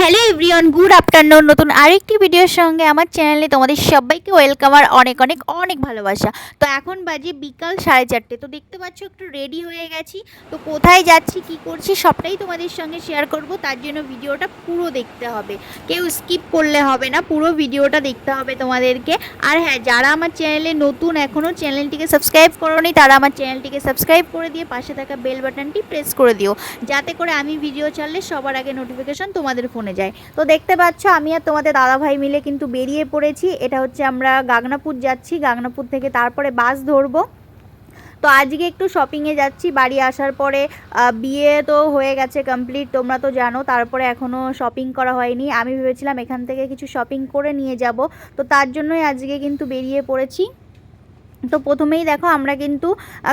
Hello everyone good afternoon নতুন আরেকটি ভিডিওর সঙ্গে আমার চ্যানেলে তোমাদের সবাইকে ওয়েলকাম আর অনেক অনেক অনেক ভালোবাসা। তো এখন বাজে বিকাল সাড়ে চারটে। তো দেখতে পাচ্ছ, একটু রেডি হয়ে গেছি। তো কোথায় যাচ্ছি, কি করছি, সবটাই তোমাদের সঙ্গে শেয়ার করব। তার জন্য ভিডিওটা পুরো দেখতে হবে। কেউ স্কিপ করলে হবে না, পুরো ভিডিওটা দেখতে হবে তোমাদেরকে। আর হ্যাঁ যারা আমার চ্যানেলে নতুন এখনও চ্যানেলটিকে সাবস্ক্রাইব করোনি, তারা আমার চ্যানেলটিকে সাবস্ক্রাইব করে দিয়ে পাশে থাকা বেল বাটনটি প্রেস করে দিও। যাতে করে আমি ভিডিও ছাড়লে সবার আগে নোটিফিকেশন তোমাদের ফোনে যায়। তো দেখতে পাচ্ছ, আমি আর তোমাদের দাদাভাই মিলে কিন্তু বেরিয়ে পড়েছি। এটা হচ্ছে আমরা গাগনাপুর যাচ্ছি। গাগনাপুর থেকে তারপরে বাস ধরবো। তো আজকে একটু শপিংয়ে যাচ্ছি। বাড়ি আসার পরে বিয়ে তো হয়ে গেছে কমপ্লিট তোমরা তো জানো। তারপরে এখনও শপিং করা হয়নি। আমি ভেবেছিলাম এখান থেকে কিছু শপিং করে নিয়ে যাব। তো তার জন্যই আজকে কিন্তু বেরিয়ে পড়েছি। তো প্রথমেই দেখো আমরা কিন্তু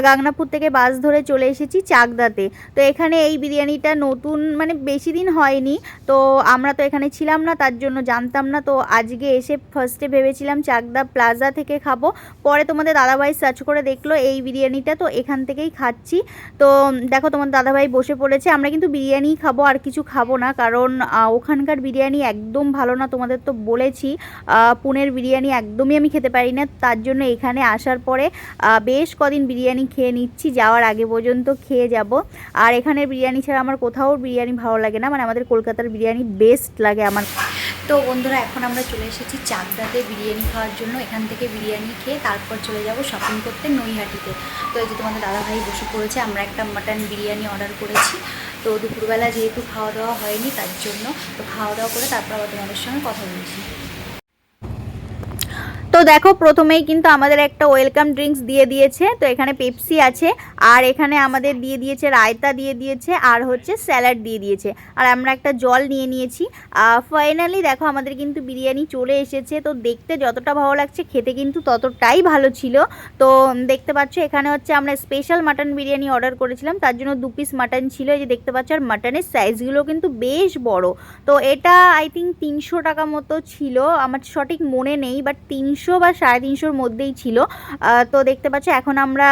গাংনাপুর থেকে বাস ধরে চলে এসেছি চাকদাতে। তো এখানে এই বিরিয়ানিটা নতুন মানে বেশি দিন হয়নি। তো আমরা তো এখানে ছিলাম না, তার জন্য জানতাম না। তো আজকে এসে ফার্স্টে ভেবেছিলাম চাকদা প্লাজা থেকে খাব। পরে তোমাদের দাদাভাই সার্চ করে দেখল এই বিরিয়ানিটা, তো এখান থেকেই খাচ্ছি। তো দেখো তোমার দাদাভাই বসে পড়েছে, আমরা কিন্তু বিরিয়ানিই খাব, আর কিছু খাব না। কারণ ওখানকার বিরিয়ানি একদম ভালো না, তোমাদের তো বলেছি। পুনের বিরিয়ানি একদমই আমি খেতে পারি না। তার জন্য এখানে আসার পরে বেশ কদিন বিরিয়ানি খেয়ে নিচ্ছি, যাওয়ার আগে পর্যন্ত খেয়ে যাব। আর এখানের বিরিয়ানি ছাড়া আমার কোথাও বিরিয়ানি ভালো লাগে না মানে আমাদের কলকাতার বিরিয়ানি বেস্ট লাগে আমার। তো বন্ধুরা, এখন আমরা চলে এসেছি চাকদাতে বিরিয়ানি খাওয়ার জন্য। এখান থেকে বিরিয়ানি খেয়ে তারপর চলে যাব শপিং করতে নৈহাটিতে। তো এই যে তোমাদের দাদাভাই বসে পড়েছে, আমরা একটা মাটন বিরিয়ানি অর্ডার করেছি। তো দুপুরবেলা যেহেতু খাওয়া দাওয়া হয়নি, তার জন্য তো খাওয়া দাওয়া করে তারপর আবার তোমাদের সঙ্গে কথা বলছি। তো দেখো, প্রথমেই কিন্তু আমাদের একটা ওয়েলকাম ড্রিঙ্কস দিয়ে দিয়েছে। তো এখানে পেপসি আছে, আর এখানে আমাদের দিয়ে দিয়েছে, রায়তা দিয়ে দিয়েছে, আর হচ্ছে স্যালাড দিয়ে দিয়েছে। আর আমরা একটা জল নিয়ে নিয়েছি। ফাইনালি দেখো, আমাদের কিন্তু বিরিয়ানি চলে এসেছে। তো দেখতে যতটা ভালো লাগছে, খেতে কিন্তু ততটাই ভালো ছিল। তো দেখতে পাচ্ছ, এখানে হচ্ছে আমরা স্পেশাল মাটন বিরিয়ানি অর্ডার করেছিলাম। তার জন্য দু পিস মাটন ছিল। এই যে দেখতে পাচ্ছ, আর মাটনের সাইজগুলো কিন্তু বেশ বড়। তো এটা আই থিঙ্ক তিনশো টাকা মতো ছিল। আমার সঠিক মনে নেই বাট তিনশো বা সাড়ে তিনশোর মধ্যেই ছিল। তো দেখতে পাচ্ছ এখন আমরা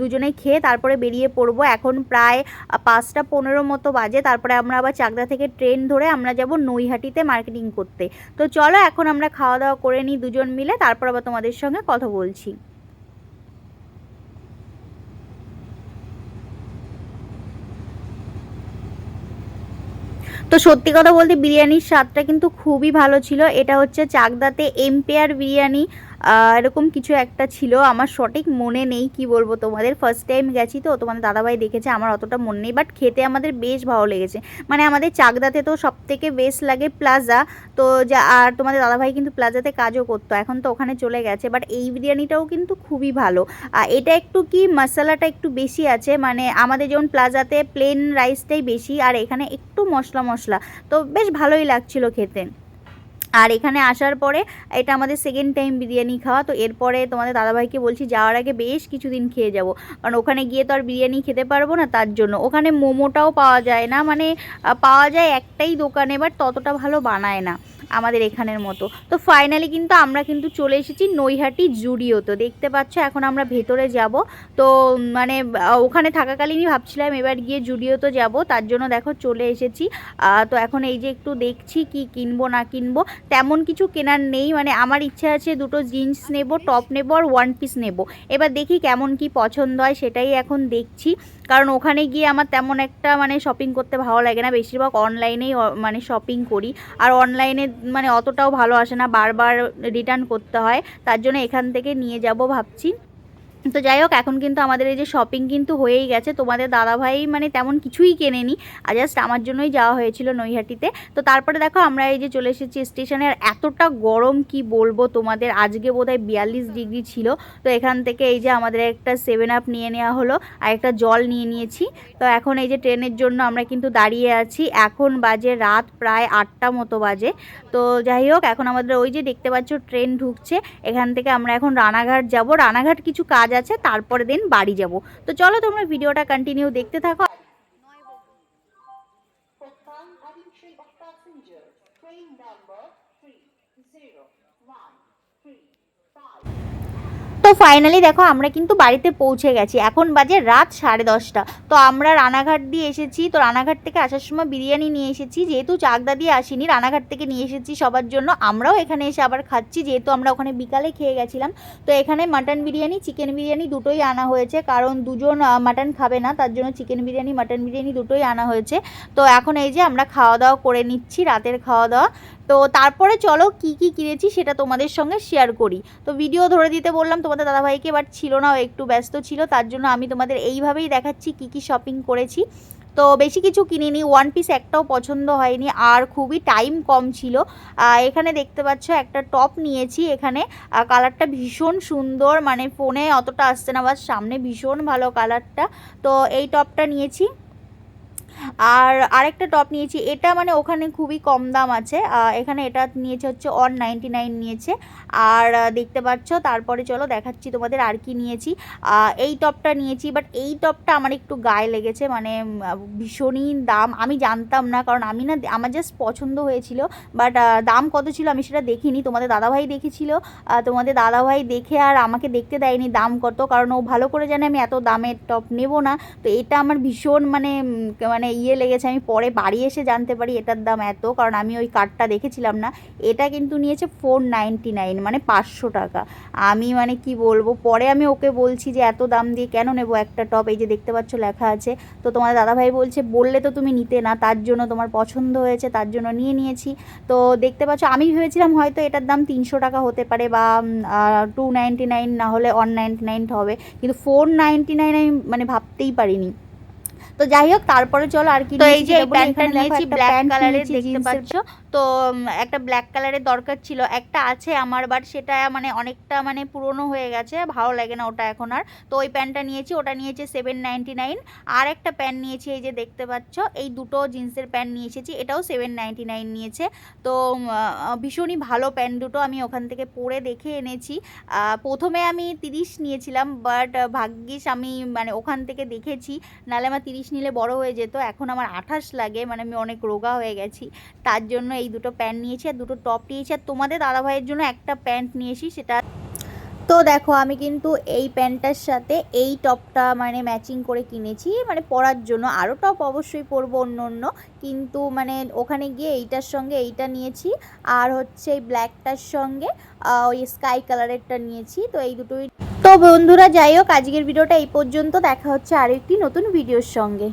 দুজনে খেয়ে তারপরে বেরিয়ে পড়ব। এখন প্রায় পাঁচটা পনেরো মতো বাজে। তারপরে আমরা আবার চাকদা থেকে ট্রেন ধরে আমরা যাব নৈহাটিতে মার্কেটিং করতে। তো চলো এখন আমরা খাওয়া দাওয়া করে নিই দুজন মিলে। তারপর আবার তোমাদের সঙ্গে কথা বলছি। তো সত্যি কথা বলতে বিরিয়ানির স্বাদটা কিন্তু খুবই ভালো ছিল। এটা হচ্ছে চাকদাতে এম্পেয়ার বিরিয়ানি। এরকম কিছু একটা ছিল। আমার সঠিক মনে নেই, কি বলব তোমাদের? ফার্স্ট টাইম গেছি তো, তোমাদের দাদাভাই দেখেছে, আমার অতটা মনে নেই বাট খেতে আমাদের বেশ ভালো লেগেছে। মানে আমাদের চাকদাতে তো সব থেকে বেস্ট লাগে প্লাজা তো যা, আর তোমাদের দাদাভাই কিন্তু প্লাজাতে কাজও করতো, এখন তো ওখানে চলে গেছে বাট এই বিরিয়ানিটাও কিন্তু খুবই ভালো। আর এটা একটু কি, মশলাটা একটু বেশি আছে মানে আমাদের যেমন প্লাজাতে প্লেন রাইসটাই বেশি, আর এখানে একটু মশলা মশলা তো বেশ ভালোই লাগছিল খেতে। আর এখানে আসার পরে এটা আমাদের সেকেন্ড টাইম বিরিয়ানি খাওয়া, তো এরপরে তোমাদের দাদাভাইকে বলছি যাওয়ার আগে বেশ কিছুদিন খেয়ে যাব। কারণ ওখানে গিয়ে তো আর বিরিয়ানি খেতে পারব না তার জন্য। ওখানে মোমোটাও পাওয়া যায় না মানে পাওয়া যায় একটাই দোকানে বাট ততটা ভালো বানায় না। আমাদের এখানের মতো। তো ফাইনালি কিন্তু আমরা কিন্তু চলে এসেছি নৈহাটি জুডিও। তো দেখতে পাচ্ছ এখন আমরা ভেতরে যাব। তো মানে ওখানে থাকাকালীনই ভাবছিলাম এবার গিয়ে জুডিও তো যাব। তার জন্য দেখো চলে এসেছি। তো এখন এই যে একটু দেখছি কি কিনবো না কিনবো, তেমন কিছু কেনার নেই। মানে আমার ইচ্ছা আছে দুটো জিন্স নেব, টপ নেব আর ওয়ান পিস নেব। এবার দেখি কেমন কি পছন্দ হয়, সেটাই এখন দেখছি। কারণ ওখানে গিয়ে আমার তেমন একটা মানে শপিং করতে ভালো লাগে না। বেশিরভাগ অনলাইনেই মানে শপিং করি। আর অনলাইনে মানে অতটাও ভালো আসে না, বারবার রিটার্ন করতে হয়, তার জন্য এখান থেকে নিয়ে যাব ভাবছি। তো যাই হোক, এখন কিন্তু আমাদের এই যে শপিং কিন্তু হয়েই গেছে। তোমাদের দাদাভাই মানে তেমন কিছুই কেনেনি। আর জাস্ট আমার জন্যই যাওয়া হয়েছিল নৈহাটিতে। তো তারপরে দেখো, আমরা এই যে চলে এসেছি স্টেশনে আর এতটা গরম, কি বলব তোমাদের? আজকে বোধহয় বিয়াল্লিশ ডিগ্রি ছিল। তো এখান থেকে এই যে আমাদের একটা সেভেন আপ নিয়ে নেওয়া হলো। আর একটা জল নিয়ে নিয়েছি। তো এখন এই যে ট্রেনের জন্য আমরা কিন্তু দাঁড়িয়ে আছি। এখন বাজে রাত প্রায় আটটা মতো বাজে। তো যাই হোক, এখন আমাদের ওই যে দেখতে পাচ্ছ, ট্রেন ঢুকছে। এখান থেকে আমরা এখন রানাঘাট যাব। রানাঘাট কিছু কাজ কাজ আছে তারপরে দিন বাড়ি যাব। তো চলো তোমরা ভিডিওটা কন্টিনিউ দেখতে থাকো। তো ফাইনালি দেখো আমরা কিন্তু বাড়িতে পৌঁছে গেছি। এখন বাজে রাত সাড়ে দশটা। তো আমরা রানাঘাট দিয়ে এসেছি। তো রানাঘাট থেকে আসার সময় বিরিয়ানি নিয়ে এসেছি। যেহেতু চাকদা দিয়ে আসিনি, রানাঘাট থেকে নিয়ে এসেছি সবার জন্য। আমরাও এখানে এসে আবার খাচ্ছি। যেহেতু আমরা ওখানে বিকালে খেয়ে গেছিলাম। তো এখানে মাটন বিরিয়ানি চিকেন বিরিয়ানি দুটোই আনা হয়েছে। কারণ দুজন মাটন খাবে না, তার জন্য চিকেন বিরিয়ানি মাটন বিরিয়ানি দুটোই আনা হয়েছে। তো এখন এই যে আমরা খাওয়া দাওয়া করে নিচ্ছি, রাতের খাওয়া দাওয়া তো তারপরে চলো কি কি কিনেছি সেটা তোমাদের সঙ্গে শেয়ার করি। তো ভিডিও ধরে দিতে বললাম, তোমাদের দাদাভাইকে বাট ছিল না একটু ব্যস্ত ছিল, তার জন্য আমি তোমাদের এইভাবেই দেখাচ্ছি কি কি শপিং করেছি। তো বেশি কিছু কিনিনি ওয়ান পিস একটাও পছন্দ হয়নি, আর খুবই টাইম কম ছিল। এখানে দেখতে পাচ্ছ একটা টপ নিয়েছি, এখানে কালারটা ভীষণ সুন্দর মানে ফোনে অতটা আসছে না বাস সামনে ভীষণ ভালো কালারটা তো এই টপটা নিয়েছি। আর আরেকটা টপ নিয়েছি এটা মানে ওখানে খুবই কম দাম আছে এখানে এটা নিয়েছে হচ্ছে অন নাইনটি নাইন নিয়েছে আর দেখতে পাচ্ছ তারপরে চলো দেখাচ্ছি তোমাদের আর কি নিয়েছি এই টপটা নিয়েছি বাট এই টপটা আমার একটু গায়ে লেগেছে মানে ভীষণই দাম আমি জানতাম না কারণ আমি না আমার জাস্ট পছন্দ হয়েছিল বাট দাম কত ছিল আমি সেটা দেখিনি তোমাদের দাদাভাই দেখেছিল তোমাদের দাদাভাই দেখে আর আমাকে দেখতে দেয়নি দাম কত কারণ ও ভালো করে জানে আমি এত দামের টপ নেব না তো এটা আমার ভীষণ মানে উম, মানে ইয়ে লেগেছে, আমি পরে বাড়ি এসে জানতে পারি এটার দাম এত, কারণ আমি ওই কার্ডটা দেখেছিলাম না। এটা কিন্তু নিয়েছে ফোর নাইনটি নাইন মানে পাঁচশো টাকা। আমি মানে কি বলব, পরে আমি ওকে বলছি যে এত দাম দিয়ে কেন নেব একটা টপ এই যে দেখতে পাচ্ছ লেখা আছে। তো তোমার দাদাভাই বলছে, বললে তো তুমি নিতে না, তার জন্য তোমার পছন্দ হয়েছে, তার জন্য নিয়ে নিয়েছি। তো দেখতে পাচ্ছ, আমি ভেবেছিলাম হয়তো এটার দাম তিনশো টাকা হতে পারে বা টু নাইনটি নাইন না হলে ওয়ান নাইনটি নাইন হবে। কিন্তু ফোর নাইনটি নাইন আমি মানে ভাবতেই পারিনি। তো যাই হোক তারপরে চলো আর কি তো এই যে। প্যান্টটা নিয়েছি ব্ল্যাক কালারের দেখতে পাচ্ছ। তো একটা ব্ল্যাক কালারের দরকার ছিল একটা আছে আমার বাট সেটা মানে অনেকটা মানে পুরনো হয়ে গেছে ভালো লাগে না ওটা এখন আর। তো ওই প্যান্টটা নিয়েছি ওটা নিয়েছে সেভেন নাইনটি নাইন আর একটা প্যান্ট নিয়েছি এই যে দেখতে পাচ্ছ এই দুটো জিন্সের প্যান্ট নিয়ে এসেছি এটাও সেভেন নাইনটি নাইন নিয়েছে। তো ভীষণই ভালো প্যান্ট দুটো আমি ওখান থেকে পরে দেখে এনেছি। আহ, প্রথমে আমি তিরিশ নিয়েছিলাম বাট ভাগ্যিস আমি মানে ওখান থেকে দেখেছি নাহলে আমার তিরিশ নিলে বড় হয়ে যেত, এখন আমার আঠাশ লাগে মানে আমি অনেক রোগা হয়ে গেছি। তার জন্য এই দুটো প্যান্ট নিয়েছি আর দুটো টপ নিয়েছি। আর তোমাদের দাদাভাইয়ের জন্য একটা প্যান্ট নিয়েছি, সেটা তো দেখো, আমি কিন্তু এই প্যান্টটার সাথে এই টপটা মানে ম্যাচিং করে কিনেছি মানে পরার জন্য। আরও টপ অবশ্যই পরবো অন্য অন্য, কিন্তু মানে ওখানে গিয়ে এইটার সঙ্গে এইটা নিয়েছি, আর হচ্ছে এই ব্ল্যাকটার সঙ্গে ওই স্কাই কালারেরটা নিয়েছি। তো এই দুটোই তো বন্ধুরা যাই হোক আজকের ভিডিওটা এই পর্যন্ত। দেখা হচ্ছে আরেকটি নতুন ভিডিওর সঙ্গে।